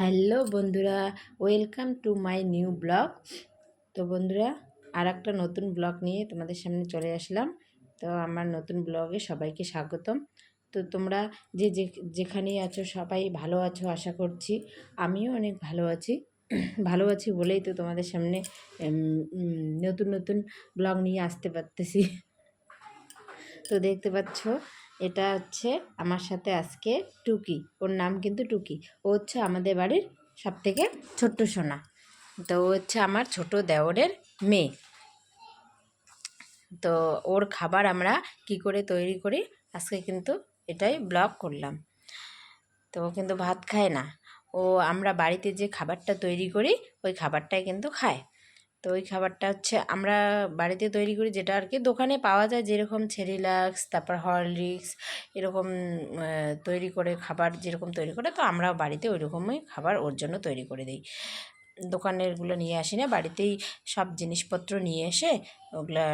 Hello বন্ধুরা, welcome to my new blog. তো বন্ধুরা আর একটা নতুন ব্লগ নিয়ে তোমাদের সামনে চলে আসলাম। তো আমার নতুন ব্লগে সবাইকে স্বাগতম। তো তোমরা যে যেখানেই আছো, সবাই ভালো আছো আশা করছি। আমিও অনেক ভালো আছি। ভালো আছি বলেই তো তোমাদের সামনে নতুন নতুন ব্লগ নিয়ে আসতে পারতেছি। তো দেখতে পাচ্ছ এটা হচ্ছে আমার সাথে আজকে টুকি। ওর নাম কিন্তু টুকি। ও হচ্ছে আমাদের বাড়ির সব থেকে ছোট্ট সোনা। তো ও হচ্ছে আমার ছোট দেওরের মেয়ে। তো ওর খাবার আমরা কি করে তৈরি করি, আজকে কিন্তু এটাই ব্লগ করলাম। তো ও কিন্তু ভাত খায় না। ও আমরা বাড়িতে যে খাবারটা তৈরি করি, ওই খাবারটাই কিন্তু খায়। তো ওই খাবারটা হচ্ছে আমরা বাড়িতে তৈরি করি যেটা আর কি দোকানে পাওয়া যায় যেরকম ছেরিলাক্স তারপর হরলিক্স, এরকম তৈরি করে খাবার যেরকম তৈরি করে তো আমরাও বাড়িতে ওই রকমই খাবার ওর জন্য তৈরি করে দিই। দোকানেরগুলো নিয়ে আসি না, বাড়িতেই সব জিনিসপত্র নিয়ে এসে ওগুলা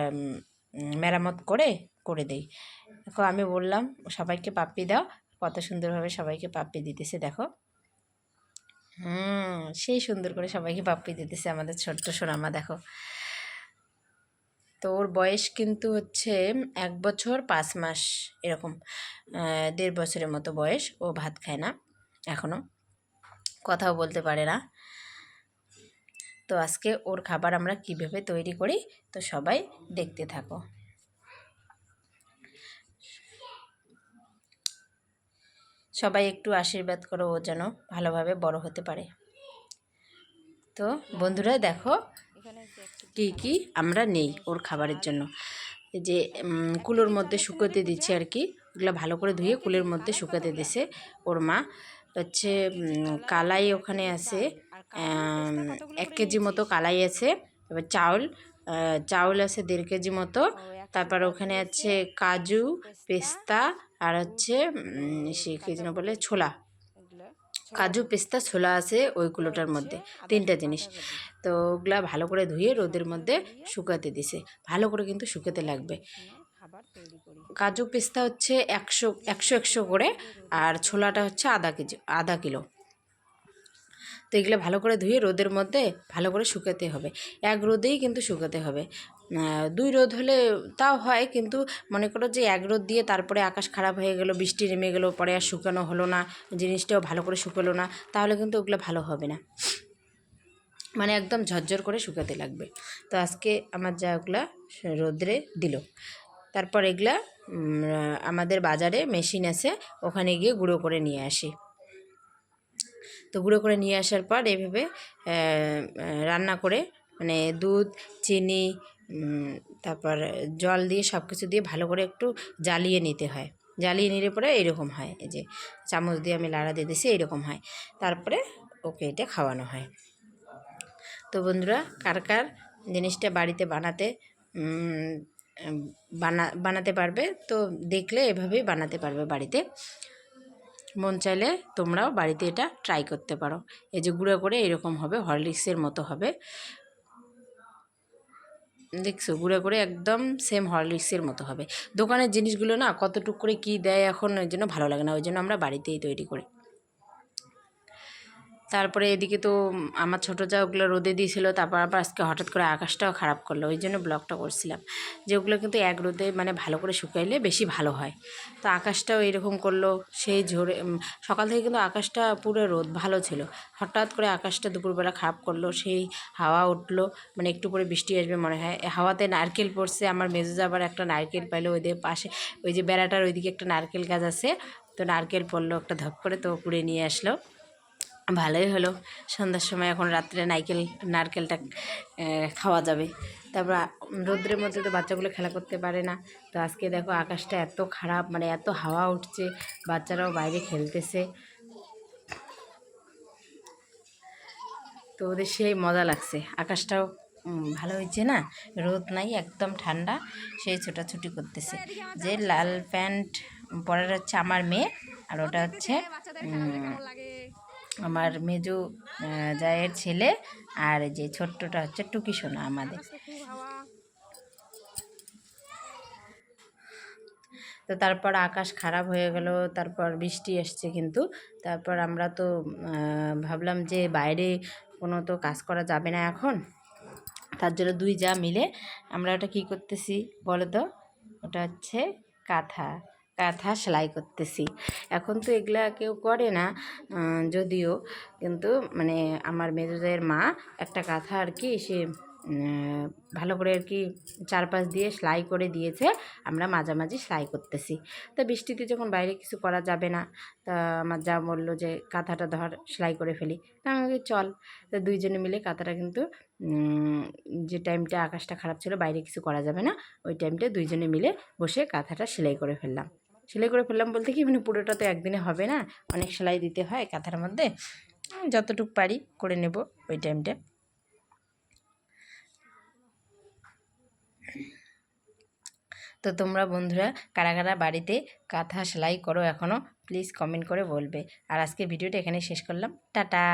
মেরামত করে করে দেই। দেখো আমি বললাম, সবাইকে পাপ্পি দাও, কত সুন্দরভাবে সবাইকে পাপ্পি দিতেছে, দেখো। হুম সেই সুন্দর করে সবাইকে পাপ্পি দিতেছে আমাদের ছোট্ট সোনামা, দেখো। তো ওর বয়স কিন্তু হচ্ছে এক বছর পাঁচ মাস, এরকম দেড় বছরের মতো বয়স, ও ভাত খায় না এখনও কথাও বলতে পারে না। তো আজকে ওর খাবার আমরা কীভাবে তৈরি করি, তো সবাই দেখতে থাকো। সবাই একটু আশীর্বাদ করো ও যেন ভালোভাবে বড় হতে পারে। তো বন্ধুরা দেখো, কি কি আমরা নেই ওর খাবারের জন্য। যে কুলোর মধ্যে শুকোতে দিচ্ছে আর কি, ওগুলো ভালো করে ধুয়ে কুলের মধ্যে শুকাতে দিছে ওর মা। হচ্ছে কালাই ওখানে আছে এক কেজি মতো কালাই আছে, এবার চাউল চাউল আছে দেড় কেজি মতো, তারপর ওখানে আছে কাজু, পেস্তা আর হচ্ছে সে কী যেন বলে ছোলা। কাজু পেস্তা ছোলা আছে ওইগুলোটার মধ্যে তিনটা জিনিস। তো ওগুলা ভালো করে ধুয়ে রোদের মধ্যে শুকাতে দিছে। ভালো করে কিন্তু শুকাতে লাগবে। কাজু পেস্তা হচ্ছে একশো একশো একশো করে আর ছোলাটা হচ্ছে আধা কেজি আধা কিলো। তো এগুলো ভালো করে ধুয়ে রোদের মধ্যে ভালো করে শুকাতে হবে। এক রোদেই কিন্তু শুকাতে হবে। দুই রোদ হলে তাও হয় কিন্তু মনে করো যে এক রোদ দিয়ে তারপরে আকাশ খারাপ হয়ে গেল বৃষ্টি নেমে গেলো পরে আর শুকানো হলো না জিনিসটাও ভালো করে শুকালো না তাহলে কিন্তু ওগুলো ভালো হবে না। মানে একদম ঝরঝর করে শুকাতে লাগবে। তো আজকে আমার যা ওগুলা রোদ্রে দিল। তারপর এগুলা আমাদের বাজারে মেশিন আছে ওখানে গিয়ে গুঁড়ো করে নিয়ে আসি। তো গুঁড়ো করে নিয়ে আসার পর আহ, রান্না করে মানে দুধ চিনি তারপর জল দিয়ে সব কিছু দিয়ে ভালো করে একটু জ্বালিয়ে নিতে হয়। জ্বালিয়ে নিলে পরে এরকম হয়, এই যে চামচ দিয়ে আমি লাড়া দিয়ে দিছি, এরকম হয়। তারপরে ওকে এটা খাওয়ানো হয়। তো বন্ধুরা, কার কার জিনিসটা বাড়িতে বানাতে বানা, বানাতে পারবে, তো দেখলে এভাবেই বানাতে পারবে বাড়িতে। মন চাইলে তোমরাও বাড়িতে এটা ট্রাই করতে পারো। এই যে গুঁড়ো করে এরকম হবে হরলিক্সের মতো হবে। দেখছ ঘুরে করে একদম সেম হরলিক্সের মতো হবে। দোকানের জিনিসগুলো না কতটুক করে কী দেয় এখন ওই জন্য ভালো লাগে না, ওই জন্য আমরা বাড়িতেই তৈরি করি। তারপরে এদিকে তো আমার ছোটো যা ওগুলো রোদে দিয়েছিল, তারপর আবার আজকে হঠাৎ করে আকাশটাও খারাপ করল, ওই জন্য ব্লগটা করছিলাম। যে ওগুলো কিন্তু এক রোদে মানে ভালো করে শুকাইলে বেশি ভালো হয়। তো আকাশটাও এরকম করল, সেই ঝরে সকাল থেকে কিন্তু আকাশটা পুরো রোদ, ভালো ছিল। হঠাৎ করে আকাশটা দুপুরবেলা খারাপ করল, সেই হাওয়া উঠল মানে একটু পরে বৃষ্টি আসবে মনে হয়। হাওয়াতে নারকেল পড়ছে, আমার মেজো আবার একটা নারকেল পাইলো ওদের পাশে, ওই যে বেড়াটার ওইদিকে একটা নারকেল গাছ আছে, তো নারকেল পড়ল, একটা ধপ করে তো কুড়ে নিয়ে আসলো। ভালোই হলো। সন্ধ্যার সময় এখন রাত্রে নারকেল, নারকেলটা খাওয়া যাবে। তারপর রৌদ্রের মধ্যে তো বাচ্চাগুলো খেলা করতে পারে না। তো আজকে দেখো আকাশটা এত খারাপ মানে এত হাওয়া উঠছে, বাচ্চারাও বাইরে খেলতেছে। তো ওদের সেই মজা লাগছে। আকাশটাও ভালো হয়েছে না? রোদ নাই, একদম ঠান্ডা, সেই ছোটাছুটি করতেছে। যে লাল প্যান্ট পরার হচ্ছে আমার মেয়ে, আর ওটা হচ্ছে আমার মেজু জায়ের ছেলে আর যে ছোট্টটা হচ্ছে টুকি সোনা আমাদের। তো তারপর আকাশ খারাপ হয়ে গেল, তারপর বৃষ্টি এসছে কিন্তু। তারপর আমরা তো ভাবলাম যে বাইরে কোনো তো কাজ করা যাবে না এখন। তার জন্য দুই যা মিলে আমরা ওটা কী করতেছি বলো তো? ওটা হচ্ছে কাঁথা। কাঁথা সেলাই করতেছি। এখন তো এগুলা কেউ করে না যদিও। কিন্তু মানে আমার মেজুদের মা একটা কাঁথা আর কি সে ভালো করে আর কি চারপাশ দিয়ে সেলাই করে দিয়েছে আমরা মাঝামাঝি সেলাই করতেছি। তা বৃষ্টিতে যখন বাইরে কিছু করা যাবে না তা আমার যা বলল যে কাঁথাটা ধর সেলাই করে ফেলি তা আমি বলি, চল। তা দুইজনে মিলে কাঁথাটা কিন্তু যে টাইমটা আকাশটা খারাপ ছিল বাইরে কিছু করা যাবে না ওই টাইমটা দুইজনে মিলে বসে কাঁথাটা সেলাই করে ফেললাম। সেলাই করে ফেললাম বলতে কি মানে পুরোটা তো একদিনে হবে না অনেক সেলাই দিতে হয় কাঁথার মধ্যে যতটুকু পারি করে নেব ওই টাইমটা। তো তোমরা বন্ধুরা কারা কারা বাড়িতে কাঁথা সেলাই করো এখনও প্লিজ কমেন্ট করে বলবে। আর আজকে ভিডিওটা এখানে শেষ করলাম। টাটা!